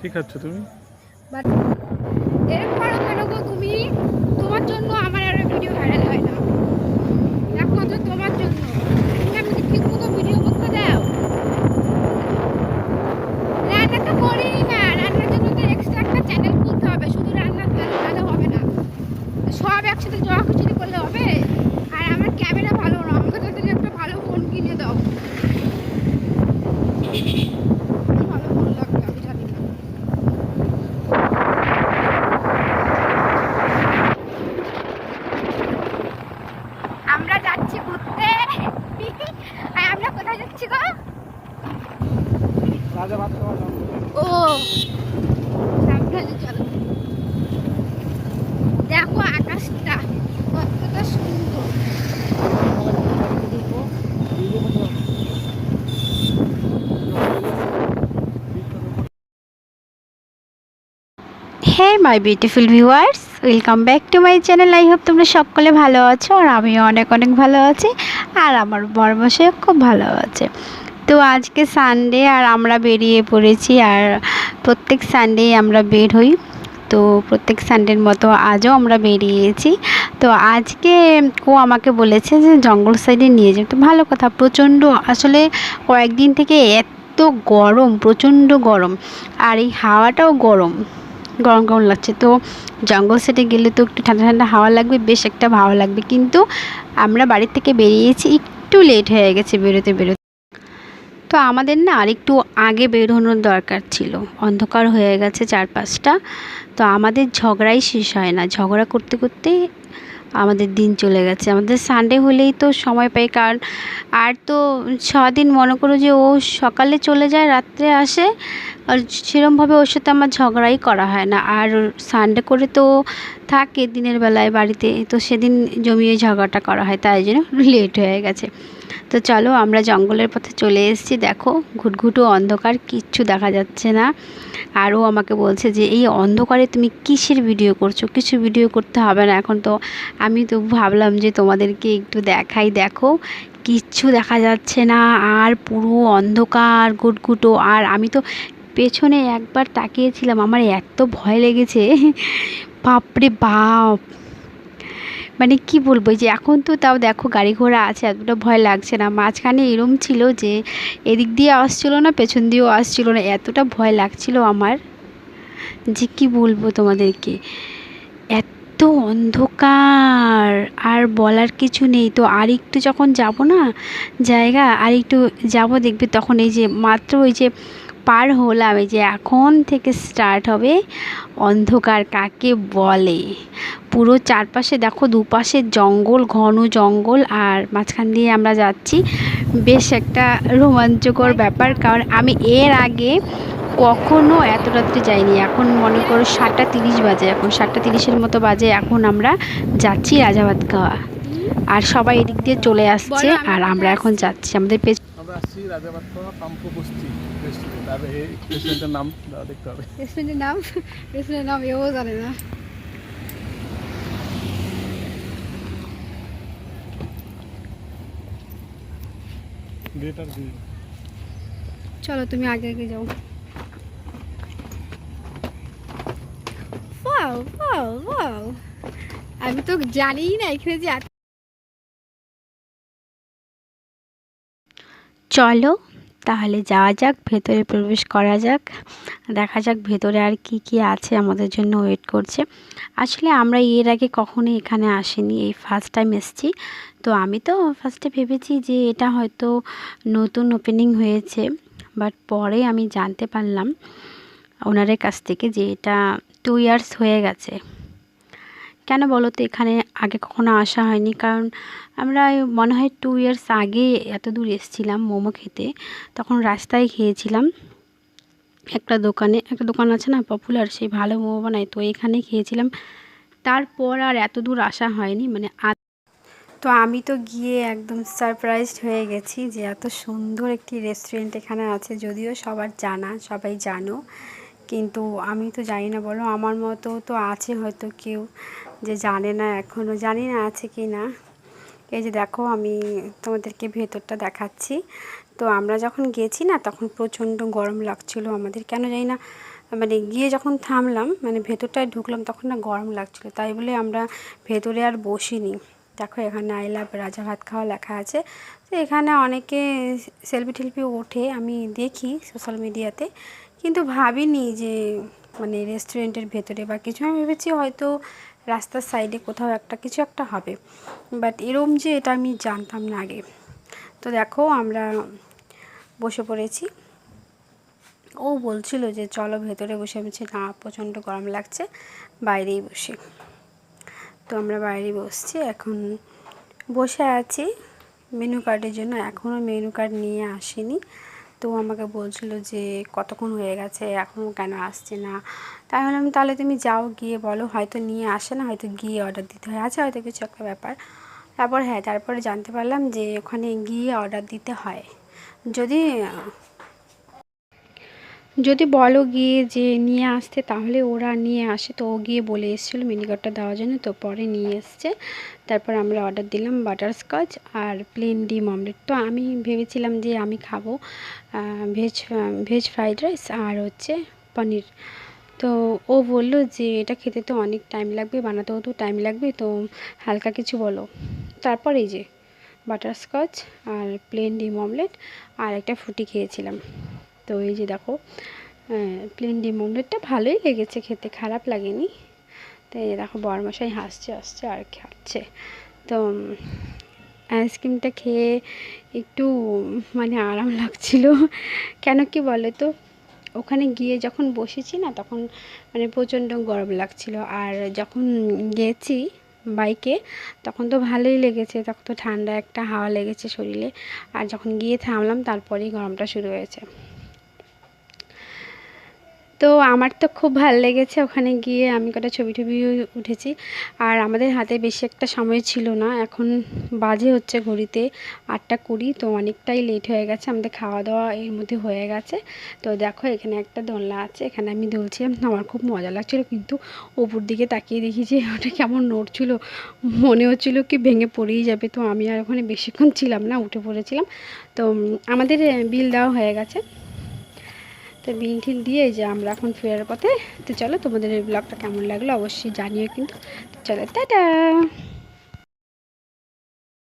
কি খাচ্ছ তুমি? এরপর তুমি? তোমার জন্য আমার আরও ভিডিও ভাইরাল হয় না একমাত্র তোমার জন্য তুমি আমাকে ঠিক মতো ভিডিও করতে দাও রান্না তো করি না রান্নার জন্য তো এক্সট্রা একটা চ্যানেল খুলতে হবে শুধু রান্না রান্না হবে না সব একসাথে জয়া খিচুড়ি করলে হবে আর আমার ক্যামেরা ভালো না আমাকে তাদের একটা ভালো ফোন কিনে দাও ভালো ফোন লাগবে আমি জানি না আমরা যাচ্ছি ঘুরতে আর আমরা কোথায় যাচ্ছি গো রাজা ভাত খাওয়া যাও ও সাবধানে চলো দেখো আকাশটা কতটা সুন্দর hey my beautiful viewers welcome back to my channel I hope তোমরা সকলে ভালো আছো আর আমিও অনেক অনেক ভালো আছি আর আমার বর্মশাইও খুব ভালো আছে। তো আজকে সানডে আর আমরা বেরিয়ে পড়েছি আর প্রত্যেক সানডে আমরা বের হই। তো প্রত্যেক সানডের মতো আজও আমরা বেরিয়েছি। তো আজকে ও আমাকে বলেছে যে জঙ্গল সাইডে নিয়ে যাবে তো ভালো কথা, প্রচণ্ড আসলে কয়েকদিন থেকে এত গরম, প্রচণ্ড গরম। আর এই হাওয়াটাও গরম। গরম গরম লাগছে। তো জঙ্গল সেটে গেলে তো একটু ঠান্ডা ঠান্ডা হাওয়া লাগবে, বেশ একটা ভালো লাগবে। কিন্তু আমরা বাড়ির থেকে বেরিয়েছি, একটু লেট হয়ে গেছে বেরোতে বেরোতে। তো আমাদের না আরেকটু আগে বেরোনোর দরকার ছিল। অন্ধকার হয়ে গেছে চারপাশটা। তো আমাদের ঝগড়াই শেষ হয় না। ঝগড়া করতে করতে আমাদের দিন চলে গেছে। আমাদের সানডে হলেই তো সময় পাই। কারণ আর তো ছদিন মনে করো যে ও সকালে চলে যায়, রাত্রে আসে। আর সেরমভাবে ওর সাথে আমার ঝগড়াই করা হয় না। আর সানডে করে তো থাকে দিনের বেলায় বাড়িতে, তো সেদিন জমিয়ে ঝগড়াটা করা হয়, তাই জন্য লেট হয়ে গেছে। তো চলো আমরা জঙ্গলের পথে চলে এসেছি। দেখো, ঘুটঘুটু অন্ধকার, কিচ্ছু দেখা যাচ্ছে না। আর ও আমাকে বলছে যে, এই অন্ধকারে তুমি কিসের ভিডিও করছ? কিছু ভিডিও করতে হবে না এখন তো। আমি তো ভাবলাম যে, তোমাদেরকে একটু দেখাই, দেখো, কিচ্ছু দেখা যাচ্ছে না। আর পুরো অন্ধকার গুটগুটো আর আমি তো পেছনে একবার তাকিয়েছিলাম, আমার এত ভয় লেগেছে। বাপরে বাপ! মানে কি বলব যে এখন তো তাও দেখো গাড়ি ঘোড়া আছে, এতটা ভয় লাগছে না। মাঝখানে এরম ছিল যে এদিক দিয়ে আসছিল না, পেছন দিয়েও আসছিল না, এতটা ভয় লাগছিল আমার যে কি বলব তোমাদেরকে। এত অন্ধকার, আর বলার কিছু নেই। তো আর একটু যখন যাব না জায়গা আর একটু যাব দেখবে তখন এই যে মাত্র ওই যে পার হলাম এই যে এখন থেকে স্টার্ট হবে অন্ধকার কাকে বলে? পুরো চারপাশে দেখো দুপাশে জঙ্গল ঘন জঙ্গল আর মাঝখান দিয়ে আমরা যাচ্ছি। বেশ একটা রোমাঞ্চকর ব্যাপার কারণ আমি এর আগে কখনো এত রাত্রে যাইনি। এখন মনে করো সাতটা তিরিশ বাজে এখন সাতটা তিরিশের মতো বাজে এখন আমরা যাচ্ছি রাজাবাদ খাওয়া। আর সবাই এদিক দিয়ে চলে আসছে আর আমরা এখন যাচ্ছি। আমাদের পেছ আমরা আসছি রাজা ভাত খাওয়া পাম্পু বস্তি। রেস্টুরেন্ট আর এই রেস্টুরেন্টের নাম দেখতে হবে। রেস্টুরেন্টের নাম? রেস্টুরেন্টের নাম এও জানে না। চলো তুমি আগে আগে যাও। ওয়াও ওয়াও ওয়াও আমি তো জানিই না এখানে যে চলো তাহলে যাওয়া যাক, ভেতরে প্রবেশ করা যাক। দেখা যাক ভেতরে আর কি কি আছে আমাদের জন্য ওয়েট করছে। আসলে আমরা এর আগে কখনো এখানে আসিনি, এই ফার্স্ট টাইম এসেছি। তো আমি তো ফার্স্টে ভেবেছি যে এটা হয়তো নতুন ওপেনিং হয়েছে বাট পরে আমি জানতে পারলাম ওনারের কাছ থেকে যে এটা টু ইয়ার্স হয়ে গেছে। কেন বলো তো এখানে আগে কখনো আসা হয়নি? কারণ আমরা মনে হয় টু ইয়ার্স আগে এত দূর এসেছিলাম মোমো খেতে। তখন রাস্তায় খেয়েছিলাম। একটা দোকানে, একটা দোকান আছে না পপুলার সেই ভালো মোমো বানায়, তো এখানে খেয়েছিলাম। তারপর আর এত দূর আসা হয়নি মানে তো আমি তো গিয়ে একদম সারপ্রাইজড হয়ে গেছি যে এত সুন্দর একটি রেস্টুরেন্ট এখানে আছে, যদিও সবার জানা, সবাই জানো। কিন্তু আমি তো জানি না, বলো। আমার মতো তো আছে হয়তো কেউ যে জানে না এখনও জানি না আছে কি না। এই যে দেখো, আমি তোমাদেরকে ভেতরটা দেখাচ্ছি। তো আমরা যখন গেছি না, তখন প্রচণ্ড গরম লাগছিল আমাদের। কেন জানি না মানে গিয়ে যখন থামলাম মানে ভেতরটায় ঢুকলাম, তখন না গরম লাগছিল। তাই বলে আমরা ভেতরে আর বসিনি। দেখো এখানে আই লাভ রাজা ভাত খাওয়া লেখা আছে। তো এখানে অনেকে সেলফি টেলফি ওঠে, আমি দেখি সোশ্যাল মিডিয়াতে কিন্তু ভাবিনি যে মানে রেস্টুরেন্টের ভেতরে বা কিছু, আমি ভেবেছি হয়তো রাস্তার সাইডে কোথাও একটা কিছু একটা হবে। বাট এরম যে এটা আমি জানতাম না আগে। তো দেখো আমরা বসে পড়েছি। ও বলছিল যে চলো ভেতরে বসে, আমি না, প্রচণ্ড গরম লাগছে, বাইরেই বসি। তো আমরা বাইরে বসছি, এখন বসে আছি মেনু কার্ডের জন্য। এখনও মেনু কার্ড নিয়ে আসেনি। তো আমাকে বলছিল যে কতক্ষণ হয়ে গেছে এখনও কেন আসছে না? তাই বললাম তাহলে তুমি যাও গিয়ে বলো, হয়তো নিয়ে আসে না, হয়তো গিয়ে অর্ডার দিতে হয়। আছে হয়তো কিছু একটা ব্যাপার। তারপর হ্যাঁ তারপরে জানতে পারলাম যে ওখানে গিয়ে অর্ডার দিতে হয়। যদি যদি বলো গিয়ে যে নিয়ে আসতে, তাহলে ওরা নিয়ে আসে। তো ও গিয়ে বলে এসেছিল মিনিকার্ডটা দেওয়ার জন্য, তো পরে নিয়ে এসছে। তারপর আমরা অর্ডার দিলাম বাটারস্কচ আর প্লেন ডিম অমলেট তো আমি ভেবেছিলাম যে আমি খাব ভেজ ভেজ ফ্রাইড রাইস আর হচ্ছে পনির। তো ও বলল যে এটা খেতে তো অনেক টাইম লাগবে, বানাতেও তো টাইম লাগবে, তো হালকা কিছু বলো। তারপর এই যে বাটারস্কচ আর প্লেন ডিম অমলেট আর একটা ফুটি খেয়েছিলাম। তো এই যে দেখো প্লেন ডিম অমলেটটা ভালোই লেগেছে খেতে, খারাপ লাগেনি। তো এই দেখো, বরমশাই হাসছে হাসছে আর খাচ্ছে। তো আইসক্রিমটা খেয়ে একটু মানে আরাম লাগছিল। কেন কি বলো তো ওখানে গিয়ে যখন বসেছি না, তখন মানে প্রচণ্ড গরম লাগছিল। আর যখন গেছি বাইকে, তখন তো ভালোই লেগেছে, তখন তো ঠান্ডা একটা হাওয়া লেগেছে শরীরে। আর যখন গিয়ে থামলাম, তারপরেই গরমটা শুরু হয়েছে। তো আমার তো খুব ভালো লেগেছে ওখানে গিয়ে। আমি কটা ছবি টবি উঠেছি আর আমাদের হাতে বেশি একটা সময় ছিল না। এখন বাজে হচ্ছে ঘড়িতে আটটা কুড়ি, তো অনেকটাই লেট হয়ে গেছে। আমাদের খাওয়া দাওয়া এর মধ্যে হয়ে গেছে। তো দেখো এখানে একটা দোলনা আছে, এখানে আমি দুলছিলাম আমার খুব মজা লাগছিল, কিন্তু ওপর দিকে তাকিয়ে দেখি যে ওটা কেমন নড়ছিল। মনে হচ্ছিল কি ভেঙে পড়েই যাবে। তো আমি আর ওখানে বেশিক্ষণ ছিলাম না, উঠে পড়েছিলাম। তো আমাদের বিল দেওয়া হয়ে গেছে। তো বিল ঠিল দিয়ে যে আমরা এখন ফেরার পথে। তো চলো তোমাদের এই ব্লগটা কেমন লাগল অবশ্যই জানিও কিন্তু। চলো, টাটা!